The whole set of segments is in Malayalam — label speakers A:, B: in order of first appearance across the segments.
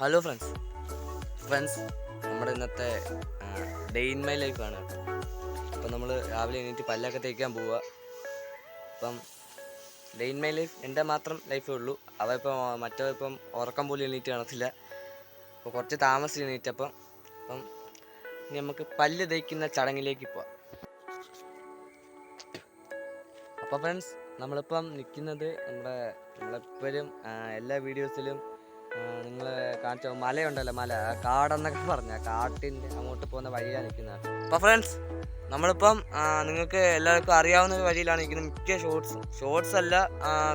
A: ഹലോ ഫ്രണ്ട്സ് ഫ്രണ്ട്സ് നമ്മുടെ ഇന്നത്തെ ഡേ ഇൻ മൈ ലൈഫാണ് അപ്പം നമ്മൾ രാവിലെ എണീറ്റ് പല്ലൊക്കെ തേക്കാൻ പോവുക അപ്പം ഡേ ഇൻ മൈ ലൈഫ് എന്റെ മാത്രം ലൈഫേ ഉള്ളൂ. അവ ഇപ്പം മറ്റേ ഇപ്പം ഉറക്കം പോലും എണീറ്റ് കാണത്തില്ല. അപ്പോൾ കുറച്ച് താമസിച്ച് എണീറ്റപ്പം അപ്പം ഇനി നമുക്ക് പല്ല് തേക്കുന്ന ചടങ്ങിലേക്ക് പോവാം. അപ്പോൾ ഫ്രണ്ട്സ് നമ്മളിപ്പം നിൽക്കുന്നത് നമ്മുടെ നമ്മളെപ്പോഴും എല്ലാ വീഡിയോസിലും നിങ്ങൾ കാണിച്ച മലയുണ്ടല്ലോ മല. കാടെന്നൊക്കെ പറഞ്ഞ കാട്ടിന്റെ അങ്ങോട്ട് പോകുന്ന വഴിയാണ് നിൽക്കുന്നത് അപ്പോൾ ഫ്രണ്ട്സ് നമ്മളിപ്പം നിങ്ങൾക്ക് എല്ലാവർക്കും അറിയാവുന്ന ഒരു വഴിയിലാണ് നിൽക്കുന്നത് മിക്ക ഷോർട്സും ഷോർട്സ് അല്ല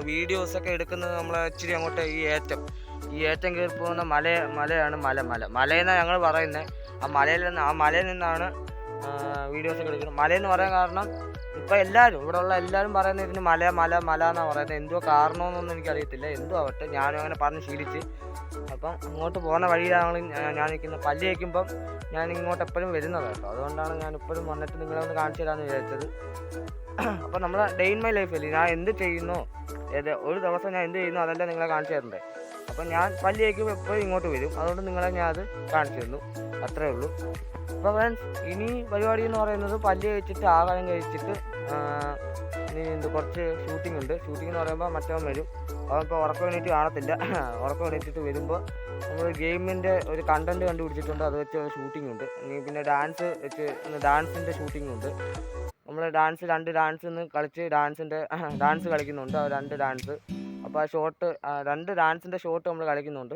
A: വീഡിയോസൊക്കെ എടുക്കുന്നത് നമ്മൾ ഇച്ചിരി അങ്ങോട്ട് ഈ ഏറ്റം ഈ ഏറ്റം കയറി പോകുന്ന മല മലയാണ് മല മല. മലയെന്നാണ് ഞങ്ങൾ പറയുന്നത് ആ മലയിൽ നിന്ന് ആ മലയിൽ നിന്നാണ് വീഡിയോസൊക്കെ എടുക്കുന്നത് മലയെന്ന് പറയാൻ കാരണം ഇപ്പം എല്ലാവരും ഇവിടെ ഉള്ള എല്ലാവരും പറയുന്നത് ഇതിന് മല മല മല എന്നാണ് പറയുന്നത്. എന്തോ കാരണമെന്നൊന്നും എനിക്കറിയത്തില്ല. എന്തോ ആവട്ടെ ഞാനും അങ്ങനെ പറഞ്ഞ് ശീലിച്ച്. അപ്പം അങ്ങോട്ട് പോകുന്ന വഴിയിലാണ് ഞാൻ- നിൽക്കുന്നത്. പല്ല് വയ്ക്കുമ്പം ഞാൻ ഇങ്ങോട്ട് എപ്പോഴും വരുന്നത് കേട്ടോ. അതുകൊണ്ടാണ് ഞാൻ ഇപ്പോഴും വന്നിട്ട് നിങ്ങളെ ഒന്ന് കാണിച്ചു തരാമെന്ന് വിചാരിച്ചത്. അപ്പം നമ്മുടെ ഡേ ഇൻ മൈ ലൈഫിൽ ഞാൻ എന്ത് ചെയ്യുന്നു? ഏത് ഒരു ദിവസം ഞാൻ എന്ത് ചെയ്യുന്നു? അതെല്ലാം നിങ്ങളെ കാണിച്ചു തരണ്ടേ? അപ്പം ഞാൻ പല്ല് വയ്ക്കുമ്പോൾ എപ്പോഴും ഇങ്ങോട്ട് വരും. അതുകൊണ്ട് നിങ്ങളെ ഞാൻ അത് കാണിച്ചു തന്നു. അത്രേ ഉള്ളൂ. അപ്പോൾ ഫ്രണ്ട്സ് ഇനി പരിപാടി എന്ന് പറയുന്നത് പല്ലി കഴിച്ചിട്ട് ആഹാരം കഴിച്ചിട്ട് എന്ത് കുറച്ച് ഷൂട്ടിംഗ് ഉണ്ട്. ഷൂട്ടിംഗ് എന്ന് പറയുമ്പോൾ മറ്റവൻ വരും. അവൻ ഇപ്പോൾ ഉറക്കം എണീറ്റ് കാണത്തില്ല. ഉറക്കം എണീറ്റിട്ട് വരുമ്പോൾ നമ്മൾ ഗെയിമിന്റെ ഒരു കണ്ടന്റ് കണ്ടുപിടിച്ചിട്ടുണ്ട്. അത് വെച്ച് ഷൂട്ടിംഗ് ഉണ്ട്. ഇനി പിന്നെ ഡാൻസ് വെച്ച് ഡാൻസിന്റെ ഷൂട്ടിംഗ് ഉണ്ട്. നമ്മൾ ഡാൻസ് രണ്ട് ഡാൻസ് കളിച്ച് ഡാൻസിന്റെ ഡാൻസ് കളിക്കുന്നുണ്ട്. രണ്ട് ഡാൻസ് അപ്പോൾ ആ ഷോട്ട് രണ്ട് ഡാൻസിന്റെ ഷോട്ട് നമ്മൾ കളിക്കുന്നുണ്ട്.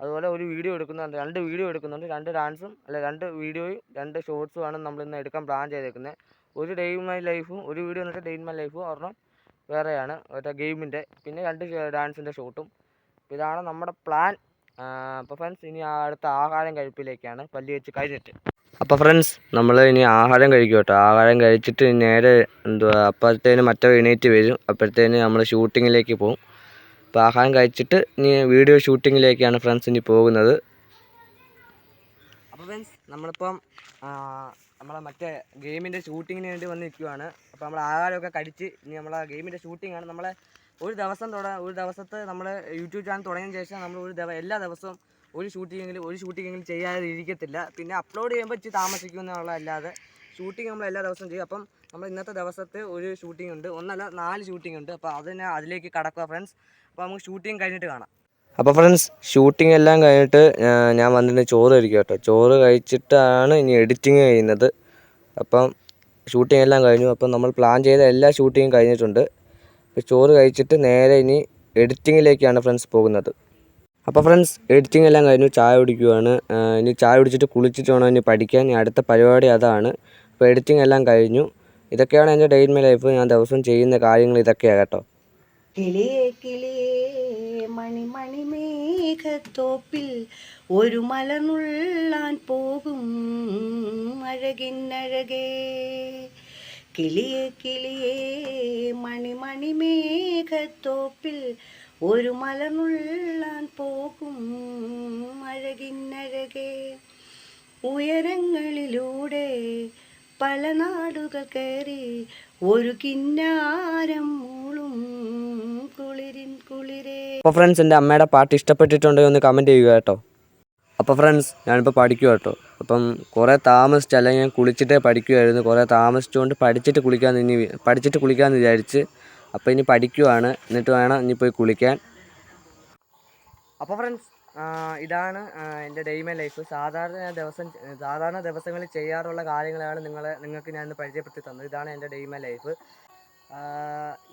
A: അതുപോലെ ഒരു വീഡിയോ എടുക്കുന്നുണ്ട്. രണ്ട് വീഡിയോ എടുക്കുന്നുണ്ട്. രണ്ട് ഡാൻസും അല്ല രണ്ട് വീഡിയോയും രണ്ട് ഷോർട്സുമാണ് നമ്മൾ ഇന്ന് എടുക്കാൻ പ്ലാൻ ചെയ്തേക്കുന്നത് ഒരു ഡേ ഇൻ മൈ ലൈഫും ഒരു വീഡിയോ എന്നിട്ട് ഡേ ഇൻ മൈ ലൈഫും ഒരെണ്ണം വേറെയാണ്. മറ്റേ ഗെയിമിന്റെ പിന്നെ രണ്ട് ഡാൻസിന്റെ ഷോട്ടും. ഇതാണ് നമ്മുടെ പ്ലാൻ. അപ്പോൾ ഫ്രണ്ട്സ് ഇനി അടുത്ത ആഹാരം കഴിപ്പിലേക്കാണ് പല്ലി വെച്ച് കഴിഞ്ഞിട്ട്. അപ്പോൾ ഫ്രണ്ട്സ് നമ്മൾ ഇനി ആഹാരം കഴിക്കും കേട്ടോ. ആഹാരം കഴിച്ചിട്ട് നേരെ എന്തുവാ അപ്പോഴത്തേന് മറ്റേ എണീറ്റ് വരും. അപ്പോഴത്തേന് നമ്മൾ ഷൂട്ടിങ്ങിലേക്ക് പോകും അപ്പോൾ ആഹാരം കഴിച്ചിട്ട് ഇനി വീഡിയോ ഷൂട്ടിങ്ങിലേക്കാണ് ഫ്രണ്ട്സ് ഇനി പോകുന്നത്. അപ്പോൾ ഫ്രണ്ട്സ് നമ്മളിപ്പം നമ്മളെ മറ്റേ ഗെയിമിന്റെ ഷൂട്ടിങ്ങിന് വേണ്ടി വന്ന് നിൽക്കുവാണ് അപ്പോൾ നമ്മൾ ആഹാരമൊക്കെ കഴിച്ച് ഇനി നമ്മളെ ഗെയിമിന്റെ ഷൂട്ടിങ്ങാണ് നമ്മളെ ഒരു ദിവസം തുടങ്ങ ഒരു ദിവസത്തെ നമ്മൾ യൂട്യൂബ് ചാനൽ തുടങ്ങിയ ശേഷം നമ്മൾ ഒരു എല്ലാ ദിവസവും ഒരു ഷൂട്ടിങ്ങെങ്കിലും ഒരു ഷൂട്ടിങ്ങെങ്കിലും ചെയ്യാതെ ഇരിക്കത്തില്ല പിന്നെ അപ്ലോഡ് ചെയ്യുമ്പോൾ ഇച്ചിരി താമസിക്കുമെന്നുള്ള അല്ലാതെ ഷൂട്ടിംഗ് നമ്മൾ എല്ലാ ദിവസവും ചെയ്യും. അപ്പം നമ്മൾ ഇന്നത്തെ ദിവസത്തെ ഒരു ഷൂട്ടിംഗ് ഉണ്ട്. ഒന്നല്ല നാല് ഷൂട്ടിംഗ് ഉണ്ട്. അപ്പോൾ അതിനെ അതിലേക്ക് കടക്കുക ഫ്രണ്ട്സ് അപ്പോൾ നമുക്ക് ഷൂട്ടിംഗ് കഴിഞ്ഞിട്ട് കാണാം. അപ്പോൾ ഫ്രണ്ട്സ് ഷൂട്ടിംഗ് എല്ലാം കഴിഞ്ഞിട്ട് ഞാൻ വന്നിട്ട് ചോറ് കഴിക്കും കേട്ടോ. ചോറ് കഴിച്ചിട്ടാണ് ഇനി എഡിറ്റിങ് ചെയ്യുന്നത്. അപ്പം ഷൂട്ടിംഗ് എല്ലാം കഴിഞ്ഞു. അപ്പം നമ്മൾ പ്ലാൻ ചെയ്ത എല്ലാ ഷൂട്ടിങ്ങും കഴിഞ്ഞിട്ടുണ്ട്. ചോറ് കഴിച്ചിട്ട് നേരെ ഇനി എഡിറ്റിങ്ങിലേക്കാണ് ഫ്രണ്ട്സ് പോകുന്നത്. അപ്പോൾ ഫ്രണ്ട്സ് എഡിറ്റിംഗ് എല്ലാം കഴിഞ്ഞു ചായ കുടിക്കുവാണ്. ഇനി ചായ കുടിച്ചിട്ട് കുളിച്ചിട്ട് വേണം ഇനി പഠിക്കാൻ. ഇനി അടുത്ത പരിപാടി അതാണ്. അപ്പോൾ എഡിറ്റിംഗ് എല്ലാം കഴിഞ്ഞു. ഇതൊക്കെയാണ് എന്റെ ഡെയിൻ മൈ ലൈഫ് ഞാൻ ദിവസം ചെയ്യുന്ന കാര്യങ്ങൾ ഇതൊക്കെയാണ് കേട്ടോ.
B: കിളിയേ കിളിയേ മണിമണി മേഘത്തോപ്പിൽ ഒരു മലനുള്ളാൻ പോകും അഴകിന്നഴകേ കിളിയേ കിളിയേ മണിമണി മേഘത്തോപ്പിൽ ഒരു മലനുള്ളാൻ പോകും അഴകിന്നഴകേ. ഉയരങ്ങളിലൂടെ പല നാടുകൾ കയറി ഒരു കിന്നാരം മൂളും കുളിരിൻ കുളിരേ.
A: അപ്പോൾ ഫ്രണ്ട്സ് എന്റെ അമ്മയുടെ പാട്ട് ഇഷ്ടപ്പെട്ടിട്ടുണ്ടെങ്കിൽ ഒന്ന് കമന്റ് ചെയ്യുക കേട്ടോ. അപ്പോൾ ഫ്രണ്ട്സ് ഞാനിപ്പോൾ പഠിക്കുക കേട്ടോ. അപ്പം കുറേ താമസിച്ച് അല്ലെങ്കിൽ ഞാൻ കുളിച്ചിട്ടേ പഠിക്കുമായിരുന്നു കുറേ താമസിച്ചുകൊണ്ട് പഠിച്ചിട്ട് കുളിക്കാമെന്ന് ഇനി പഠിച്ചിട്ട് കുളിക്കാമെന്ന് വിചാരിച്ച് അപ്പോൾ ഇനി പഠിക്കുവാണ്. എന്നിട്ട് വേണം ഇനി പോയി കുളിക്കാൻ. അപ്പോൾ ഫ്രണ്ട്സ് ഇതാണ് എന്റെ ഡെയിമേ ലൈഫ് സാധാരണ ദിവസം സാധാരണ ദിവസങ്ങളിൽ ചെയ്യാറുള്ള കാര്യങ്ങളാണ് നിങ്ങളെ നിങ്ങൾക്ക് ഞാൻ ഇന്ന് പരിചയപ്പെടുത്തി തന്നത്. ഇതാണ് എന്റെ ഡെയിമേ ലൈഫ്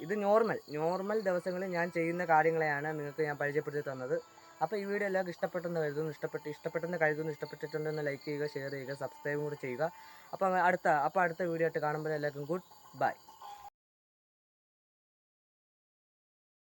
A: ഇത് നോർമൽ നോർമൽ ദിവസങ്ങളിൽ ഞാൻ ചെയ്യുന്ന കാര്യങ്ങളെയാണ് നിങ്ങൾക്ക് ഞാൻ പരിചയപ്പെടുത്തി തന്നത്. അപ്പോൾ ഈ വീഡിയോ എല്ലാവർക്കും ഇഷ്ടപ്പെട്ടെന്ന് കരുതുന്നു. ഇഷ്ടപ്പെട്ട് ഇഷ്ടപ്പെട്ടെന്ന് കരുതുന്നു ഇഷ്ടപ്പെട്ടിട്ടുണ്ടെന്ന് ലൈക്ക് ചെയ്യുക ഷെയർ ചെയ്യുക സബ്സ്ക്രൈബും കൂടി ചെയ്യുക. അപ്പോൾ അടുത്ത അപ്പോൾ അടുത്ത വീഡിയോ ആയിട്ട് കാണുമ്പോൾ എല്ലാവർക്കും ഗുഡ് ബൈ